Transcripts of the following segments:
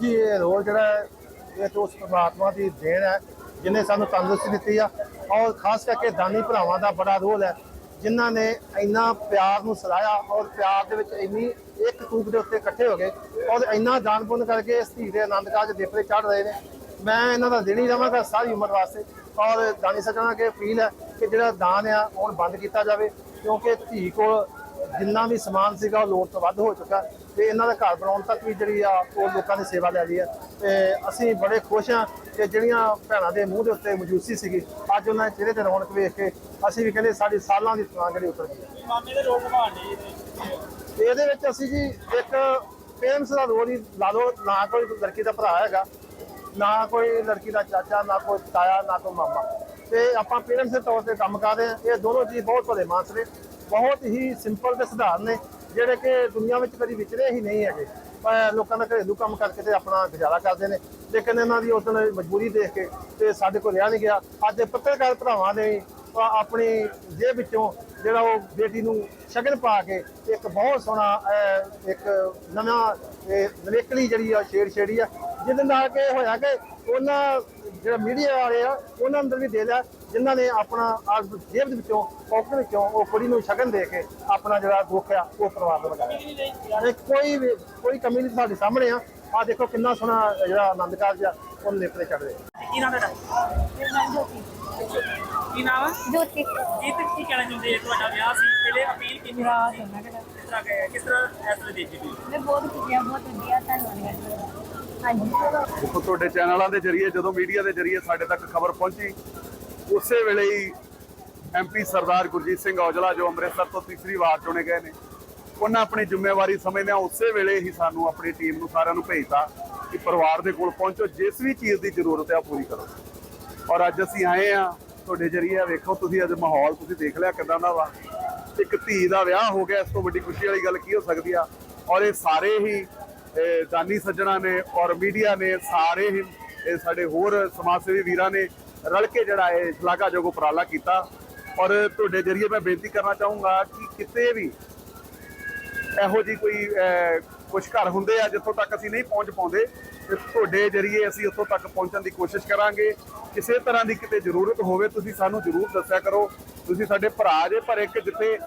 ਜੀ ਇਹ ਰੋਲ ਜਿਹੜਾ ਹੈ, ਇਹ ਤੋਂ ਉਸ ਪਰਮਾਤਮਾ ਦੀ ਦੇਣ ਹੈ ਜਿਨੇ ਸਾਨੂੰ ਤੰਦਰੁਸਤੀ ਦਿੱਤੀ ਆ। ਔਰ ਖਾਸ ਕਰਕੇ ਦਾਨੀ ਭਰਾਵਾਂ ਦਾ ਬੜਾ ਰੋਲ ਹੈ ਜਿਨ੍ਹਾਂ ਨੇ ਇੰਨਾ ਪਿਆਰ ਨੂੰ ਸਰਾਇਆ ਔਰ ਪਿਆਰ ਦੇ ਵਿੱਚ ਇੰਨੀ ਇੱਕ ਤੂਕ ਦੇ ਉੱਤੇ ਇਕੱਠੇ ਹੋ ਗਏ ਔਰ ਇੰਨਾ ਦਾਨ ਪੁੰਨ ਕਰਕੇ ਇਸ ਧੀ ਦੇ ਆਨੰਦ ਕਾਜ ਦੇਪਰੇ ਚੜ ਰਹੇ ਨੇ। ਮੈਂ ਇਹਨਾਂ ਦਾ ਦੇਣੀ ਰਵਾਂਗਾ ਸਾਰੀ ਉਮਰ ਵਾਸਤੇ ਔਰ ਦਾਨੀ ਸੱਜਣਾ ਕੇ ਅਪੀਲ ਹੈ ਕਿ ਜਿਹੜਾ ਦਾਨ ਆ ਹੁਣ ਬੰਦ ਕੀਤਾ ਜਾਵੇ ਕਿਉਂਕਿ ਧੀ ਕੋਲ ਜਿੰਨਾ ਵੀ ਸਮਾਨ ਸੀਗਾ ਉਹ ਲੋੜ ਤੋਂ ਵੱਧ ਹੋ ਚੁੱਕਾ ਤੇ ਇਹਨਾਂ ਦਾ ਘਰ ਬਣਾਉਣ ਤੱਕ ਵੀ ਜਿਹੜੀ ਆ ਉਹ ਲੋਕਾਂ ਦੀ ਸੇਵਾ ਲੈ ਰਹੀ ਹੈ। ਤੇ ਅਸੀਂ ਬੜੇ ਖੁਸ਼ ਹਾਂ ਕਿ ਜਿਹੜੀਆਂ ਭੈਣਾਂ ਦੇ ਮੂੰਹ ਦੇ ਉੱਤੇ ਮੌਜੂਦਗੀ ਸੀਗੀ ਅੱਜ ਉਹਨਾਂ ਦੇ ਚਿਹਰੇ ਤੇ ਰੌਣਕ ਵੇਖ ਕੇ ਅਸੀਂ ਵੀ ਕਹਿੰਦੇ ਸਾਡੀ ਸਾਲਾਂ ਦੀ ਥਕਾਨ ਜਿਹੜੀ ਉਤਰ ਗਈ ਮਾਮੇ ਦੇ ਤੇ ਇਹਦੇ ਵਿੱਚ ਅਸੀਂ ਜੀ ਇੱਕ ਪੇਰੈਂਟਸ ਦਾ ਰੋਲ ਹੀ ਲਾ ਲਓ ਨਾ ਕੋਈ ਲੜਕੀ ਦਾ ਭਰਾ ਹੈਗਾ ਨਾ ਕੋਈ ਲੜਕੀ ਦਾ ਚਾਚਾ ਨਾ ਕੋਈ ਤਾਇਆ ਨਾ ਕੋਈ ਮਾਮਾ। ਤੇ ਆਪਾਂ ਪੇਰੈਂਟਸ ਦੇ ਤੌਰ ਤੇ ਕੰਮ ਕਰ ਰਹੇ ਹਾਂ। ਇਹ ਦੋਨੋਂ ਜੀ ਬਹੁਤ ਭਲੇ ਮਾਨਸ ਨੇ। ਬਹੁਤ ਹੀ ਸਿੰਪਲ ਤੇ ਸਧਾਰਨ ਨੇ, ਜਿਹੜੇ ਕਿ ਦੁਨੀਆ ਵਿੱਚ ਕਦੀ ਵਿਚਰੇ ਹੀ ਨਹੀਂ ਹੈਗੇ। ਲੋਕਾਂ ਦਾ ਘਰੇਲੂ ਕੰਮ ਕਰਕੇ ਤੇ ਆਪਣਾ ਗੁਜ਼ਾਰਾ ਕਰਦੇ ਨੇ। ਲੇਕਿਨ ਇਹਨਾਂ ਦੀ ਉਸ ਦਿਨ ਮਜਬੂਰੀ ਦੇਖ ਕੇ ਤੇ ਸਾਡੇ ਕੋਲ ਰਿਹਾ ਨਹੀਂ ਗਿਆ। ਅੱਜ ਪੱਤਰਕਾਰ ਭਰਾਵਾਂ ਨੇ ਆਪਣੀ ਜੇਬ ਵਿੱਚੋਂ ਜਿਹੜਾ ਉਹ ਬੇਟੀ ਨੂੰ ਸ਼ਗਨ ਪਾ ਕੇ ਇੱਕ ਬਹੁਤ ਸੋਹਣਾ ਇੱਕ ਨਵਾਂ, ਇਹ ਨਵੇਕਲੀ ਜਿਹੜੀ ਆ ਛੇੜ ਛੇੜੀ ਆ ਜਿਹਦੇ ਨਾਲ ਕਿ ਹੋਇਆ ਕਿ ਉਹਨਾਂ ਜਿਹੜਾ ਮੀਡੀਆ ਵਾਲੇ ਆ ਉਹਨਾਂ ਅੰਦਰ ਵੀ ਦੇ ਲਿਆ ਜਿਨ੍ਹਾਂ ਨੇ ਆਪਣਾ ਆਪ ਜੇਬ ਦੇ ਵਿੱਚੋਂ ਪੌਕਟ ਵਿੱਚੋਂ ਉਹ ਕੁੜੀ ਨੂੰ ਸ਼ਗਨ ਦੇ ਕੇ ਆਪਣਾ ਜਿਹੜਾ ਦੁੱਖ ਆ ਉਹ ਪਰਿਵਾਰ ਨੂੰ ਲਗਾਇਆ। ਇਹ ਕੋਈ ਵੀ ਕੋਈ ਕਮੀ ਨਹੀਂ ਸਾਡੇ ਸਾਹਮਣੇ ਆ। ਆ ਦੇਖੋ ਕਿੰਨਾ ਸੋਹਣਾ ਜਿਹੜਾ ਆਨੰਦ ਕਾਰਜ ਆ ਉਹ ਨੇਪਰੇ ਚੜ ਰਿਹਾ ਕੀ ਨਾਮ ਤੁਹਾਡਾ? ਕੀ ਨਾਮ ਹੈ ਜੋਤੀ। ਇਹ ਤੇ ਕੀ ਕਹਿਣਾ ਚਾਹੁੰਦੇ ਹੋ ਤੁਹਾਡਾ ਵਿਆਹ ਸੀ? ਪਹਿਲੇ ਅਪੀਲ ਕੀਤੀ ਕਿਹੜਾ ਕਿਸ ਤਰ੍ਹਾਂ ਕਿਸ ਤਰ੍ਹਾਂ ਫੈਸਲੇ ਦੇ ਦਿੱਤੇ ਮੈਂ ਬਹੁਤ ਖੁਸ਼ੀਆਂ ਬਹੁਤ ਵਧੀਆ ਧੰਨਵਾਦ। ਹਾਂਜੀ। ਦੇਖੋ, ਤੁਹਾਡੇ ਚੈਨਲਾਂ ਦੇ ਜ਼ਰੀਏ, ਜਦੋਂ ਮੀਡੀਆ ਦੇ ਜ਼ਰੀਏ ਸਾਡੇ ਤੱਕ ਖਬਰ ਪਹੁੰਚੀ, ਉਸੇ ਵੇਲੇ ਹੀ ਐਮਪੀ ਸਰਦਾਰ ਗੁਰਜੀਤ ਸਿੰਘ ਔਜਲਾ, ਜੋ ਅੰਮ੍ਰਿਤਸਰ ਤੋਂ ਤੀਸਰੀ ਵਾਰ ਚੁਣੇ ਗਏ ਨੇ, ਉਹਨਾਂ ਆਪਣੀ ਜ਼ਿੰਮੇਵਾਰੀ ਸਮਝਦਿਆਂ ਉਸੇ ਵੇਲੇ ਹੀ ਸਾਨੂੰ ਆਪਣੀ ਟੀਮ ਨੂੰ ਸਾਰਿਆਂ ਨੂੰ ਭੇਜਤਾ ਕਿ ਪਰਿਵਾਰ ਦੇ ਕੋਲ ਪਹੁੰਚੋ, ਜਿਸ ਵੀ ਚੀਜ਼ ਦੀ ਜ਼ਰੂਰਤ ਹੈ, ਉਹ ਪੂਰੀ ਕਰੋ। ਔਰ ਅੱਜ ਅਸੀਂ ਆਏ ਆ ਤੁਹਾਡੇ ਜ਼ਰੀਏ ਵੇਖੋ ਤੁਸੀਂ ਅੱਜ ਮਾਹੌਲ, ਤੁਸੀਂ ਦੇਖ ਲਿਆ ਕਿਦਾਂ ਦਾ ਵਾ। ਇੱਕ ਧੀ ਦਾ ਵਿਆਹ ਹੋ ਗਿਆ, ਇਸ ਤੋਂ ਵੱਡੀ ਖੁਸ਼ੀ ਵਾਲੀ ਗੱਲ ਕੀ ਹੋ ਸਕਦੀ ਆ? ਔਰ ਇਹ ਸਾਰੇ ਹੀ ਦਾਨੀ ਸੱਜਣਾ ਨੇ ਔਰ ਮੀਡੀਆ ਨੇ ਸਾਰੇ ਹੀ ਇਹ ਸਾਡੇ ਹੋਰ ਸਮਾਜ ਸੇਵੀ ਵੀਰਾਂ ਨੇ ਰਲ ਕੇ ਜਿਹੜਾ ਇਹ ਸ਼ਲਾਘਾਯੋਗ ਉਪਰਾਲਾ ਕੀਤਾ। ਔਰ ਤੁਹਾਡੇ ਜ਼ਰੀਏ ਮੈਂ ਬੇਨਤੀ ਕਰਨਾ ਚਾਹੂੰਗਾ ਕਿ ਕਿਤੇ ਵੀ ਇਹੋ ਜੀ ਕੋਈ ਕੁਝ ਘਰ ਹੁੰਦੇ ਆ ਜਿੱਥੋਂ ਤੱਕ ਅਸੀਂ ਨਹੀਂ ਪਹੁੰਚ ਪਾਉਂਦੇ, ਤੇ ਤੁਹਾਡੇ ਜਰੀਏ ਅਸੀਂ ਉੱਥੋਂ ਤੱਕ ਪਹੁੰਚਣ ਦੀ ਕੋਸ਼ਿਸ਼ ਕਰਾਂਗੇ। ਕਿਸੇ ਤਰ੍ਹਾਂ ਦੀ ਕਿਤੇ ਜ਼ਰੂਰਤ ਹੋਵੇ, ਤੁਸੀਂ ਸਾਨੂੰ ਜ਼ਰੂਰ ਦੱਸਿਆ ਕਰੋ। ਤੁਸੀਂ ਸਾਡੇ ਭਰਾ ਜੇ, ਪਰ ਇੱਕ ਜਿੱਥੇ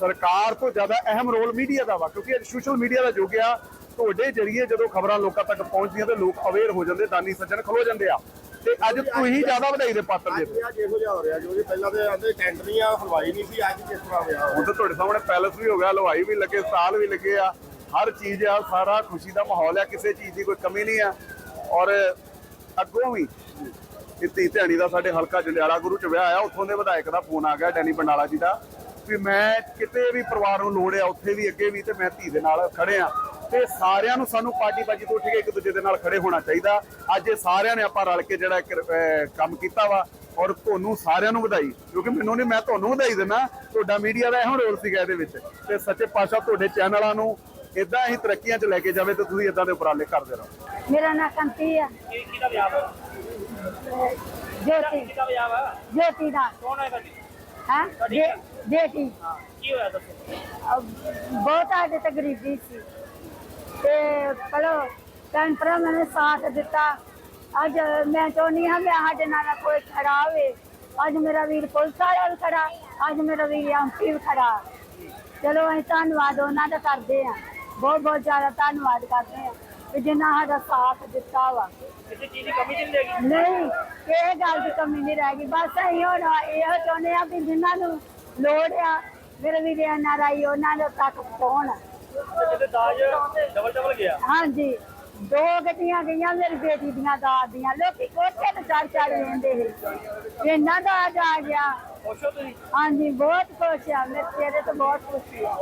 ਸਰਕਾਰ ਤੋਂ ਜ਼ਿਆਦਾ ਅਹਿਮ ਰੋਲ ਮੀਡੀਆ ਦਾ ਵਾ, ਕਿਉਂਕਿ ਅੱਜ ਸੋਸ਼ਲ ਮੀਡੀਆ ਦਾ ਯੁੱਗ ਆ ਤੁਹਾਡੇ ਜਰੀਏ ਜਦੋਂ ਖਬਰਾਂ ਲੋਕਾਂ ਤੱਕ ਪਹੁੰਚਦੀਆਂ ਤੇ ਲੋਕ ਅਵੇਅਰ ਹੋ ਜਾਂਦੇ ਦਾਨੀ ਸੱਜਣ ਖਲੋ ਜਾਂਦੇ ਆ। ਤੇ ਅੱਜ ਤੁਸੀਂ ਜ਼ਿਆਦਾ ਵਧਾਈ ਦੇ ਪਾਤਰ ਜੇ। ਅੱਜ ਇਹੋ ਜਿਹਾ ਹੋ ਰਿਹਾ ਜੋ ਜੀ ਪਹਿਲਾਂ ਤੇ ਆਂਦੇ ਟੈਂਡਰੀਆਂ ਹਲਵਾਈ ਨਹੀਂ ਸੀ ਅੱਜ ਕਿਸ ਤਰ੍ਹਾਂ ਹੋਇਆ? ਹੁਣ ਤਾਂ ਤੁਹਾਡੇ ਸਾਹਮਣੇ ਪੈਲਸ ਵੀ ਹੋ ਗਿਆ ਹਲਵਾਈ ਵੀ ਲੱਗੇ ਸਟਾਲ ਵੀ ਲੱਗੇ ਆ। ਹਰ ਚੀਜ਼ ਆ ਸਾਰਾ ਖੁਸ਼ੀ ਦਾ ਮਾਹੌਲ ਆ ਕਿਸੇ ਚੀਜ਼ ਦੀ ਕੋਈ ਕਮੀ ਨਹੀਂ ਆ। ਔਰ ਅੱਗੋਂ ਵੀ ਧੀ ਧਿਆਣੀ ਦਾ ਸਾਡੇ ਹਲਕਾ ਜੰਡਿਆਲਾ ਗੁਰੂ ਚ ਵਿਆਹ ਆ ਉੱਥੋਂ ਦੇ ਵਿਧਾਇਕ ਦਾ ਫੋਨ ਆ ਗਿਆ ਡੈਨੀ ਬੰਡਾਲਾ ਜੀ ਦਾ ਵੀ ਮੈਂ ਕਿਤੇ ਵੀ ਪਰਿਵਾਰ ਨੂੰ ਲੋੜ ਆ ਉੱਥੇ ਵੀ ਅੱਗੇ ਵੀ ਤੇ ਮੈਂ ਧੀ ਦੇ ਨਾਲ ਖੜੇ ਆ। ਤੇ ਸਾਰਿਆਂ ਨੂੰ ਸਾਨੂੰ ਪਾਰਟੀ ਬਾਜੀ ਤੋਂ ਉੱਠ ਕੇ ਇੱਕ ਦੂਜੇ ਦੇ ਨਾਲ ਖੜੇ ਹੋਣਾ ਚਾਹੀਦਾ। ਅੱਜ ਇਹ ਸਾਰਿਆਂ ਨੇ ਆਪਾਂ ਰਲ ਕੇ ਜਿਹੜਾ ਕੰਮ ਕੀਤਾ ਵਾ ਔਰ ਤੁਹਾਨੂੰ ਸਾਰਿਆਂ ਨੂੰ ਵਧਾਈ। ਕਿਉਂਕਿ ਮੈਨੂੰ ਨਹੀਂ ਮੈਂ ਤੁਹਾਨੂੰ ਵਧਾਈ ਦਿੰਦਾ। ਤੁਹਾਡਾ ਮੀਡੀਆ ਦਾ ਇਹੋ ਰੋਲ ਸੀਗਾ ਇਹਦੇ ਵਿੱਚ। ਤੇ ਸੱਚੇ ਪਾਤਸ਼ਾਹ ਤੁਹਾਡੇ ਚੈਨਲਾਂ ਨੂੰ ਇਦਾਂ ਹੀ ਤਰੱਕੀਆਂ 'ਚ ਲੈ ਕੇ ਜਾਵੇ ਤੇ ਤੁਸੀਂ ਇਦਾਂ ਦੇ ਉਪਰਾਲੇ ਕਰਦੇ ਰਹੋ। ਮੇਰਾ ਨਾਂ ਕੰਤੀ ਆ। ਕੀ ਕਿਹਦਾ ਵਿਆਹ ਵਾ? ਜੋਤੀ। ਕਿਹਦਾ ਵਿਆਹ ਵਾ? ਜੋਤੀ ਦਾ। ਕੌਣ ਹੈ ਤੁਹਾਡੀ? ਹਾਂ? ਜੇਠੀ। ਹਾਂ ਕੀ ਹੋਇਆ ਦੱਸੋ? ਬਹੁਤ ਸਾਡੇ ਤੇ ਗਰੀਬੀ ਸੀ। ਤੇ ਚਲੋ ਭੈਣ ਭਰਾ ਮੈਨੂੰ ਸਾਥ ਦਿੱਤਾ। ਅੱਜ ਮੈਂ ਚਾਹੁੰਦੀ ਹਾਂ ਮੈਂ ਸਾਡੇ ਨਾਲ ਕੋਈ ਖੜਾ ਹੋਵੇ। ਅੱਜ ਮੇਰਾ ਵੀਰ ਪੁਲਿਸ ਵਾਲਾ ਵੀ ਖੜਾ ਅੱਜ ਮੇਰਾ ਵੀਰ ਐਮਪੀ ਵੀ ਖੜਾ। ਚਲੋ ਅਸੀਂ ਧੰਨਵਾਦ ਉਹਨਾਂ ਦਾ ਕਰਦੇ ਹਾਂ। ਬਹੁਤ ਬਹੁਤ ਜ਼ਿਆਦਾ ਧੰਨਵਾਦ ਕਰਦੇ ਹਾਂ ਕਿ ਜਿਨ੍ਹਾਂ ਸਾਡਾ ਸਾਥ ਦਿੱਤਾ ਵਾ। ਕਿਸੇ ਚੀਜ਼ ਦੀ ਕਮੀ ਨਹੀਂ ਰਹੇਗੀ ਨਹੀਂ ਇਹ ਗੱਲ ਦੀ ਕਮੀ ਨਹੀਂ ਰਹਿ ਗਈ। ਬਸ ਅਸੀਂ ਹੁਣ ਇਹੋ ਚਾਹੁੰਦੇ ਆ ਕਿ ਜਿਨ੍ਹਾਂ ਨੂੰ ਲੋੜ ਆ ਮੇਰੇ ਵੀਰੇ ਨਾਰਾਈ ਉਹਨਾਂ ਦੇ ਤੱਕ ਪਹੁੰਚ। ਜਿਹਦੇ ਦਾਜ ਡਬਲ ਡਬਲ ਗਿਆ ਹਾਂਜੀ। ਦੋ ਗੱਡੀਆਂ ਗਈਆਂ ਮੇਰੀ ਬੇਟੀ ਦੀਆਂ ਦਾਦ ਦੀਆਂ। ਲੋਕੀ ਕੋਠੇ ਤੇ ਚੜ ਚੜ ਰਹਿੰਦੇ ਸੀ। ਇਹਨਾਂ ਦਾ ਆ ਗਿਆ। ਹੋ ਤੁਸੀਂ? ਹਾਂਜੀ ਬਹੁਤ ਖੁਸ਼ ਆ। ਮੇਰੇ ਚਿਹਰੇ ਤੇ ਬਹੁਤ ਖੁਸ਼ੀ ਆ।